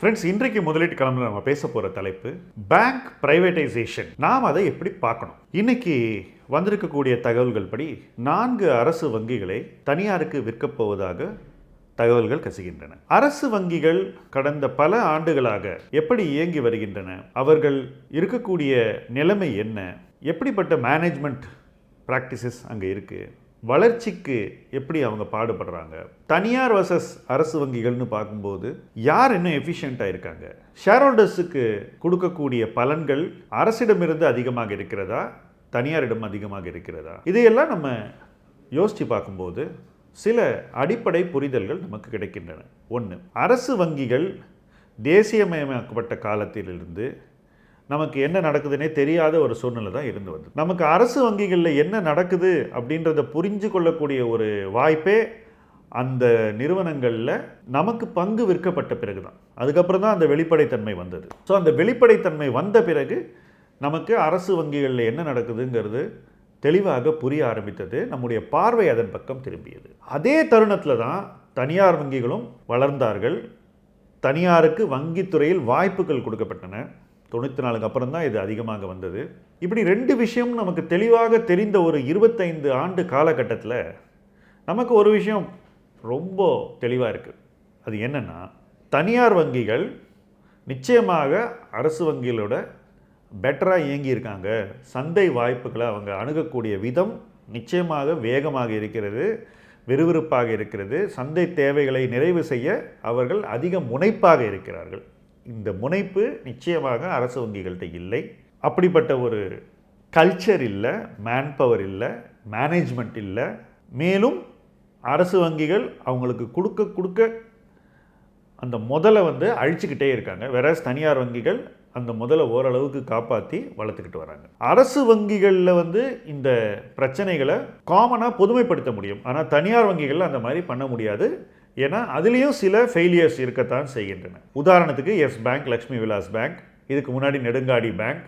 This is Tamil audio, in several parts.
ஃப்ரெண்ட்ஸ் இன்றைக்கு முதலீட்டு கிளம்புல நம்ம பேச போகிற தலைப்பு பேங்க் ப்ரைவேட்டைசேஷன் நாம் அதை எப்படி பார்க்கணும்? இன்னைக்கு வந்திருக்கக்கூடிய தகவல்கள் படி நான்கு அரசு வங்கிகளை தனியாருக்கு விற்கப் போவதாக தகவல்கள் கசிகின்றன. அரசு வங்கிகள் கடந்த பல ஆண்டுகளாக எப்படி இயங்கி வருகின்றன? அவர்கள் இருக்கக்கூடிய நிலைமை என்ன? எப்படிப்பட்ட மேனேஜ்மெண்ட் ப்ராக்டிசஸ் அங்கே இருக்குது வளர்ச்சிக்கு எப்படி அவங்க பாடுபடுறாங்க? தனியார் வர்சஸ் அரசு வங்கிகள்னு பார்க்கும்போது யார் இன்னும் எஃபிஷியண்ட்டாக இருக்காங்க? ஷேர் ஹோல்டர்ஸுக்கு கொடுக்கக்கூடிய பலன்கள் அரசிடமிருந்து அதிகமாக இருக்கிறதா? தனியாரிடம் அதிகமாக இருக்கிறதா? இதையெல்லாம் நம்ம யோசித்து பார்க்கும்போது சில அடிப்படை புரிதல்கள் நமக்கு கிடைக்கின்றன. ஒன்று அரசு வங்கிகள் தேசியமயமாக்கப்பட்ட காலத்திலிருந்து நமக்கு என்ன நடக்குதுன்னே தெரியாத ஒரு சூழ்நிலை தான் இருந்து வந்தது. நமக்கு அரசு வங்கிகளில் என்ன நடக்குது அப்படின்றத புரிஞ்சு கொள்ளக்கூடிய ஒரு வாய்ப்பே அந்த நிறுவனங்களில் நமக்கு பங்கு விற்கப்பட்ட பிறகு தான் அதுக்கப்புறம் தான் அந்த வெளிப்படைத்தன்மை வந்தது. ஸோ அந்த வெளிப்படைத்தன்மை வந்த பிறகு நமக்கு அரசு வங்கிகளில் என்ன நடக்குதுங்கிறது தெளிவாக புரிய ஆரம்பித்தது. நம்முடைய பார்வை அதன் பக்கம் திரும்பியது. அதே தருணத்தில் தான் தனியார் வங்கிகளும் வளர்ந்தார்கள். தனியாருக்கு வங்கித்துறையில் வாய்ப்புகள் கொடுக்கப்பட்டன. தொண்ணூற்றி நாலுக்கு அப்புறம் தான் இது அதிகமாக வந்தது. இப்படி ரெண்டு விஷயம் நமக்கு தெளிவாக தெரிந்த ஒரு இருபத்தைந்து ஆண்டு காலகட்டத்தில் நமக்கு ஒரு விஷயம் ரொம்ப தெளிவாக இருக்குது அது என்னென்னா தனியார் வங்கிகள் நிச்சயமாக அரசு வங்கிகளோட பெட்டராக இயங்கியிருக்காங்க. சந்தை வாய்ப்புகளை அவங்க அணுகக்கூடிய விதம் நிச்சயமாக வேகமாக இருக்கிறது விறுவிறுப்பாக இருக்கிறது. சந்தை தேவைகளை நிறைவு செய்ய அவர்கள் அதிக முனைப்பாக இருக்கிறார்கள். இந்த முனைப்பு நிச்சயமாக அரசு வங்கிகள்கிட்ட இல்லை. அப்படிப்பட்ட ஒரு கல்ச்சர் இல்லை மேன் பவர் இல்லை மேனேஜ்மெண்ட் இல்லை. மேலும் அரசு வங்கிகள் அவங்களுக்கு கொடுக்க கொடுக்க அந்த முதலை வந்து அழிச்சுக்கிட்டே இருக்காங்க. வேற தனியார் வங்கிகள் அந்த முதலை ஓரளவுக்கு காப்பாற்றி வளர்த்துக்கிட்டு வராங்க. அரசு வங்கிகளில் வந்து இந்த பிரச்சனைகளை காமனாக பொதுமைப்படுத்த முடியும். ஆனால் தனியார் வங்கிகளில் அந்த மாதிரி பண்ண முடியாது. ஏன்னா அதுலேயும் சில ஃபெயிலியர்ஸ் இருக்கத்தான் செய்கின்றன. உதாரணத்துக்கு Yes bank Lakshmi Vilas bank இதுக்கு முன்னாடி நெடுங்காடி பேங்க்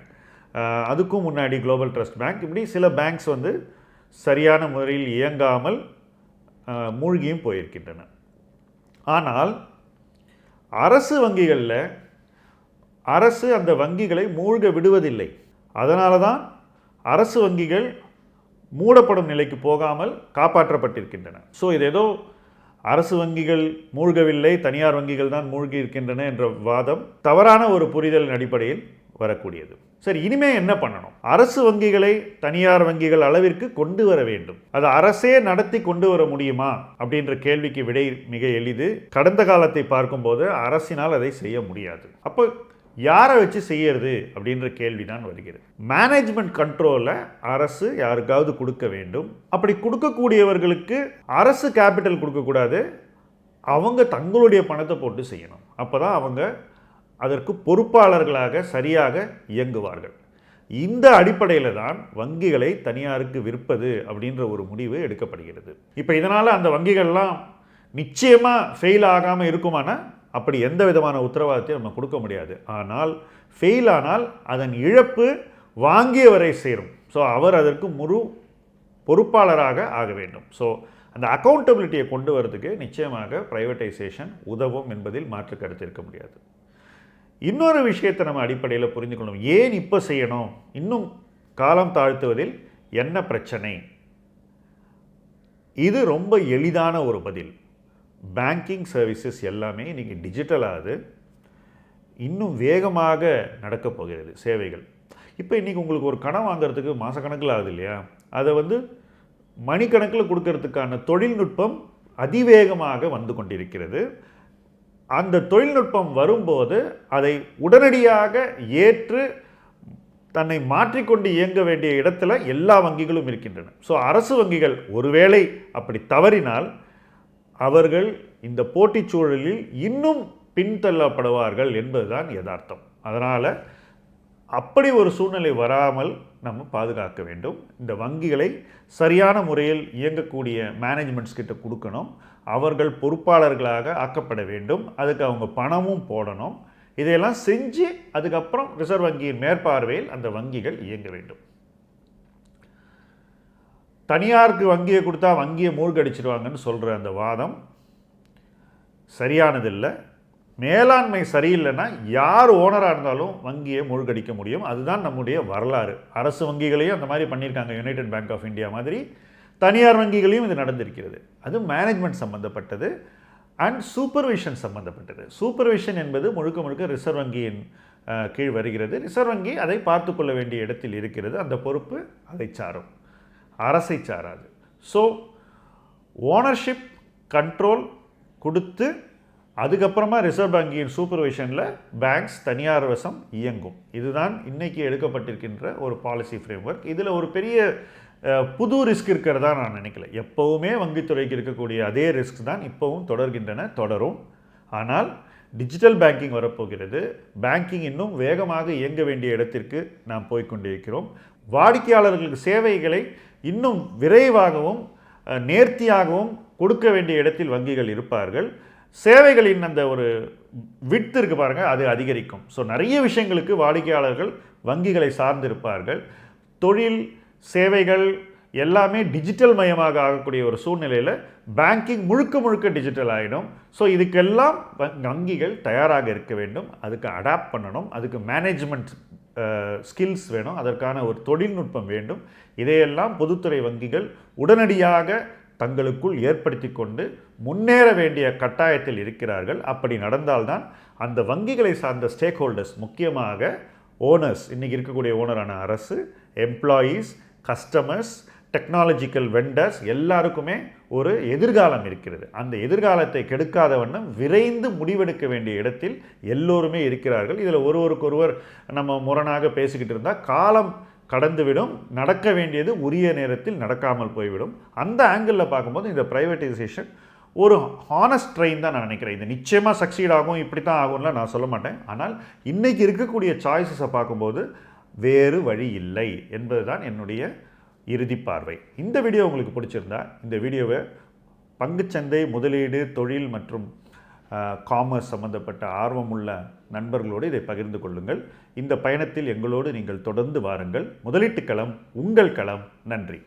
அதுக்கும் முன்னாடி குளோபல் ட்ரஸ்ட் பேங்க் இப்படி சில பேங்க்ஸ் வந்து சரியான முறையில் இயங்காமல் மூழ்கியும் போயிருக்கின்றன. ஆனால் அரசு வங்கிகளில் அரசு அந்த வங்கிகளை மூழ்க விடுவதில்லை. அதனால தான் அரசு வங்கிகள் மூடப்படும் நிலைக்கு போகாமல் காப்பாற்றப்பட்டிருக்கின்றன. ஸோ இது ஏதோ அரசு வங்கிகள் மூழ்கவில்லை தனியார் வங்கிகள் தான் மூழ்கி இருக்கின்றன என்ற வாதம் தவறான ஒரு புரிதலின் அடிப்படையில் வரக்கூடியது. சரி இனிமே என்ன பண்ணணும்? அரசு வங்கிகளை தனியார் வங்கிகள் அளவிற்கு கொண்டு வர வேண்டும். அது அரசே நடத்தி கொண்டு வர முடியுமா? அப்படின்ற கேள்விக்கு விடை மிக எளிது. கடந்த காலத்தை பார்க்கும்போது அரசினால் அதை செய்ய முடியாது. அப்போ யாரை வச்சு செய்யறது அப்படின்ற கேள்வி தான் வருகிறது. மேனேஜ்மெண்ட் கண்ட்ரோலை அரசு யாருக்காவது கொடுக்க வேண்டும். அப்படி கொடுக்கக்கூடியவர்களுக்கு அரசு கேபிட்டல் கொடுக்கக்கூடாது. அவங்க தங்களுடைய பணத்தை போட்டு செய்யணும். அப்போ தான் அவங்க அதற்கு பொறுப்பாளர்களாக சரியாக இயங்குவார்கள். இந்த அடிப்படையில் தான் வங்கிகளை தனியாருக்கு விற்பது அப்படின்ற ஒரு முடிவு எடுக்கப்படுகிறது. இப்போ இதனால் அந்த வங்கிகள்லாம் நிச்சயமாக ஃபெயில் ஆகாமல் இருக்குமானா? அப்படி எந்த விதமான உத்தரவாதத்தையும் நம்ம கொடுக்க முடியாது. ஆனால் ஃபெயில் ஆனால் அதன் இழப்பு வாங்கியவரை சேரும். ஸோ அவர் அதற்கு முழு பொறுப்பாளராக ஆக வேண்டும். ஸோ அந்த அக்கௌண்டபிலிட்டியை கொண்டு வரதுக்கு நிச்சயமாக ப்ரைவேட்டைசேஷன் உதவும் என்பதில் மாற்று கருத்து இருக்க முடியாது. இன்னொரு விஷயத்தை நம்ம அடிப்படையில் புரிந்து கொள்ளணும் ஏன் இப்போ செய்யணும்? இன்னும் காலம் தாழ்த்துவதில் என்ன பிரச்சனை? இது ரொம்ப எளிதான ஒரு பதில். பேங்கிங் சர்வீசஸ் எல்லாமே இன்றைக்கி டிஜிட்டலாகுது இன்னும் வேகமாக நடக்கப் போகிறது சேவைகள். இப்போ இன்றைக்கி உங்களுக்கு ஒரு கடன் வாங்குறதுக்கு மாதக்கணக்கில் ஆகுது இல்லையா? அதை வந்து மணிக்கணக்கில் கொடுக்கறதுக்கான தொழில்நுட்பம் அதிவேகமாக வந்து கொண்டிருக்கிறது. அந்த தொழில்நுட்பம் வரும்போது அதை உடனடியாக ஏற்று தன்னை மாற்றிக்கொண்டு இயங்க வேண்டிய இடத்துல எல்லா வங்கிகளும் இருக்கின்றன. ஸோ அரசு வங்கிகள் ஒருவேளை அப்படி தவறினால் அவர்கள் இந்த போட்டிச் சூழலில் இன்னும் பின்தள்ளப்படுவார்கள் என்பதுதான் யதார்த்தம். அதனால் அப்படி ஒரு சூழ்நிலை வராமல் நம்ம பாதுகாக்க வேண்டும். இந்த வங்கிகளை சரியான முறையில் இயங்கக்கூடிய மேனேஜ்மெண்ட்ஸ் கிட்ட கொடுக்கணும். அவர்கள் பொறுப்பாளர்களாக ஆக்கப்பட வேண்டும். அதுக்கு அவங்க பணமும் போடணும். இதையெல்லாம் செஞ்சு அதுக்கப்புறம் ரிசர்வ் வங்கியின் மேற்பார்வையில் அந்த வங்கிகள் இயங்க வேண்டும். தனியாருக்கு வங்கியை கொடுத்தா வங்கியை மூழ்கடிச்சிடுவாங்கன்னு சொல்கிற அந்த வாதம் சரியானதில்லை. மேலாண்மை சரியில்லைன்னா யார் ஓனராக இருந்தாலும் வங்கியை மூழ்கடிக்க முடியும். அதுதான் நம்முடைய வரலாறு. அரசு வங்கிகளையும் அந்த மாதிரி பண்ணியிருக்காங்க யுனைடெட் பேங்க் ஆஃப் இந்தியா மாதிரி. தனியார் வங்கிகளையும் இது நடந்திருக்கிறது. அது மேனேஜ்மெண்ட் சம்மந்தப்பட்டது அண்ட் சூப்பர்விஷன் சம்மந்தப்பட்டது சூப்பர்விஷன் என்பது முழுக்க முழுக்க ரிசர்வ் வங்கியின் கீழ் வருகிறது. ரிசர்வ் வங்கி அதை பார்த்து கொள்ள வேண்டிய இடத்தில் இருக்கிறது. அந்த பொறுப்பு அதை சாரும். அரசை சாராது. ஸோ ஓனர்ஷிப் கண்ட்ரோல் கொடுத்து அதுக்கப்புறமா ரிசர்வ் வங்கியின் சூப்பர்விஷனில் பேங்க்ஸ் தனியார் வசம் இயங்கும். இதுதான் இன்றைக்கி எடுக்கப்பட்டிருக்கின்ற ஒரு பாலிசி ஃப்ரேம்வொர்க் இதில் ஒரு பெரிய புது ரிஸ்க் இருக்கிறதா நான் நினைக்கல. எப்போவுமே வங்கித்துறைக்கு இருக்கக்கூடிய அதே ரிஸ்க் தான் இப்போவும் தொடர்கின்றன தொடரும். ஆனால் டிஜிட்டல் பேங்கிங் வரப்போகிறது. பேங்கிங் இன்னும் வேகமாக இயங்க வேண்டிய இடத்திற்கு நாம் போய்க்கொண்டிருக்கிறோம். வாடிக்கையாளர்களுக்கு சேவைகளை இன்னும் விரைவாகவும் நேர்த்தியாகவும் கொடுக்க வேண்டிய இடத்தில் வங்கிகள் இருப்பார்கள். சேவைகளின் அந்த ஒரு விட்த் இருக்கு பாருங்கள் அது அதிகரிக்கும். ஸோ நிறைய விஷயங்களுக்கு வாடிக்கையாளர்கள் வங்கிகளை சார்ந்திருப்பார்கள். தொழில் சேவைகள் எல்லாமே டிஜிட்டல் மயமாக ஆகக்கூடிய ஒரு சூழ்நிலையில் பேங்கிங் முழுக்க முழுக்க டிஜிட்டல் ஆகிடும் ஸோ இதுக்கெல்லாம் வங்கிகள் தயாராக இருக்க வேண்டும். அதுக்கு அடாப்ட் பண்ணணும். அதுக்கு மேனேஜ்மெண்ட் ஸ்கில்ஸ் வேணும். அதற்கான ஒரு தொழில்நுட்பம் வேண்டும். இதையெல்லாம் பொதுத்துறை வங்கிகள் உடனடியாக தங்களுக்குள் ஏற்படுத்தி கொண்டு முன்னேற வேண்டிய கட்டாயத்தில் இருக்கிறார்கள். அப்படி நடந்தால்தான் அந்த வங்கிகளை சார்ந்த ஸ்டேக் ஹோல்டர்ஸ் முக்கியமாக ஓனர்ஸ் இன்றைக்கி இருக்கக்கூடிய ஓனரான அரசு எம்ப்ளாயீஸ் கஸ்டமர்ஸ் டெக்னாலஜிக்கல் வெண்டர்ஸ் எல்லாருக்குமே ஒரு எதிர்காலம் இருக்கிறது. அந்த எதிர்காலத்தை கெடுக்காத வண்ணம் விரைந்து முடிவெடுக்க வேண்டிய இடத்தில் எல்லோருமே இருக்கிறார்கள். இதில் ஒருவருக்கொருவர் நம்ம முரணாக பேசிக்கிட்டு இருந்தால் காலம் கடந்துவிடும் நடக்க வேண்டியது உரிய நேரத்தில் நடக்காமல் போய்விடும். அந்த ஆங்கிளில் பார்க்கும்போது இந்த ப்ரைவேட்டைசேஷன் ஒரு ஹானஸ்ட் ட்ரெயின் தான் நான் நினைக்கிறேன். இது நிச்சயமாக சக்சீட் ஆகும் இப்படி தான் ஆகும்லாம் நான் சொல்ல மாட்டேன். ஆனால் இன்றைக்கி இருக்கக்கூடிய சாய்ஸஸை பார்க்கும்போது வேறு வழி இல்லை என்பது தான் என்னுடைய இறுதி பார்வை. இந்த வீடியோ உங்களுக்கு பிடிச்சிருந்தா இந்த வீடியோவை பங்குச்சந்தை முதலீடு தொழில் மற்றும் காமர்ஸ் சம்பந்தப்பட்ட ஆர்வமுள்ள நண்பர்களோடு இதை பகிர்ந்து கொள்ளுங்கள். இந்த பயணத்தில் எங்களோடு நீங்கள் தொடர்ந்து வாருங்கள். முதலீட்டு களம் உங்கள் களம். நன்றி.